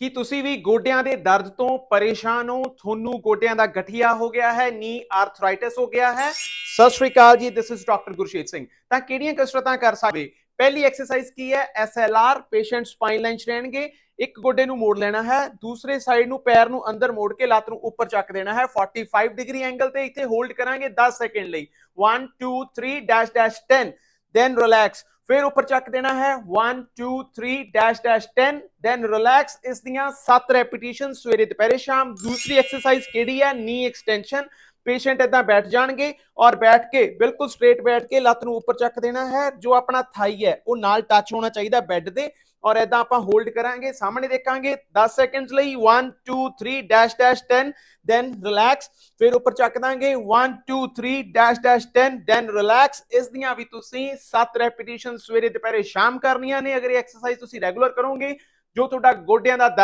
ਕੀ ਤੁਸੀਂ ਵੀ ਗੋਡਿਆਂ ਦੇ ਦਰਦ ਤੋਂ ਪਰੇਸ਼ਾਨ ਹੋ? ਤੁਹਾਨੂੰ ਗੋਡਿਆਂ ਦਾ ਗਠੀਆ ਹੋ ਗਿਆ ਹੈ, ਨੀ ਆਰਥਰਾਈਟਿਸ ਹੋ ਗਿਆ ਹੈ। Sat Shri Akal ji this is doctor Gurshet Singh. ਤਾਂ ਕਿਹੜੀਆਂ ਕਸਰਤਾਂ ਕਰ ਸਕਦੇ? ਪਹਿਲੀ ਐਕਸਰਸਾਈਜ਼ ਕੀ ਹੈ? ਐਸਐਲਆਰ ਪੇਸ਼ੈਂਟ ਸਪਾਈਨ ਲਾਈਨ 'ਚ ਰਹਿਣਗੇ। ਇੱਕ ਗੋਡੇ ਨੂੰ ਮੋੜ ਲੈਣਾ ਹੈ, ਦੂਸਰੇ ਸਾਈਡ ਨੂੰ ਪੈਰ ਨੂੰ ਅੰਦਰ ਮੋੜ ਕੇ ਲੱਤ ਨੂੰ ਉੱਪਰ ਚੱਕ ਦੇਣਾ ਹੈ। 45 ਡਿਗਰੀ ਐਂਗਲ ਤੇ ਇੱਥੇ ਹੋਲਡ ਕਰਾਂਗੇ 10 ਸੈਕਿੰਡ ਲਈ। 1 2 3 ਡੈਸ਼ ਡੈਸ਼ 10 ਦੈਨ ਰਿਲੈਕਸ ਫਿਰ ਉੱਪਰ ਚੱਕ ਦੇਣਾ ਹੈ 1 2 3 ਡੈਸ਼ ਡੈਸ਼ 10 ਦੈਨ ਰਿਲੈਕਸ ਇਸ ਦੀਆਂ 7 ਰੈਪੀਟੀਸ਼ਨ ਸਵੇਰੇ, ਦੁਪਹਿਰੇ, ਸ਼ਾਮ। ਦੂਸਰੀ ਐਕਸਰਸਾਈਜ਼ ਕਿਹੜੀ ਹੈ? ਨੀ ਐਕਸਟੈਂਸ਼ਨ ਪੇਸ਼ੈਂਟ ਇਦਾਂ ਬੈਠ ਜਾਣਗੇ ਔਰ ਬੈਠ ਕੇ ਬਿਲਕੁਲ ਸਟ੍ਰੇਟ ਬੈਠ ਕੇ ਲੱਤ ਨੂੰ ਉੱਪਰ ਚੱਕ ਦੇਣਾ ਹੈ, ਜੋ ਆਪਣਾ ਥਾਈ ਹੈ, ਉਹ ਨਾਲ ਟੱਚ ਹੋਣਾ ਚਾਹੀਦਾ ਬੈੱਡ ਦੇ ਔਰ ਇਦਾਂ ਆਪਾਂ ਹੋਲਡ ਕਰਾਂਗੇ, ਸਾਹਮਣੇ ਦੇਖਾਂਗੇ 10 ਸੈਕਿੰਡਸ ਲਈ 1 2 3 ਡੈਸ਼ ਡੈਸ਼ 10 ਦੈਨ ਰਿਲੈਕਸ ਫਿਰ ਉੱਪਰ ਚੱਕ ਦਾਂਗੇ 1 2 3 ਡੈਸ਼ ਡੈਸ਼ 10 ਦੈਨ ਰਿਲੈਕਸ ਇਸ ਦੀਆਂ ਵੀ ਤੁਸੀਂ 7 ਰੈਪੀਟੀਸ਼ਨ ਸਵੇਰੇ ਦੁਪਹਿਰੇ ਸ਼ਾਮ ਕਰਨੀਆਂ ਨੇ, ਅਗਰ ਇਹ ਐਕਸਰਸਾਈਜ਼ ਤੁਸੀਂ ਰੈਗੂਲਰ ਕਰੋਗੇ, ਜੋ ਤੁਹਾਡਾ ਗੋਡਿਆਂ ਦਾ ਦਰਦ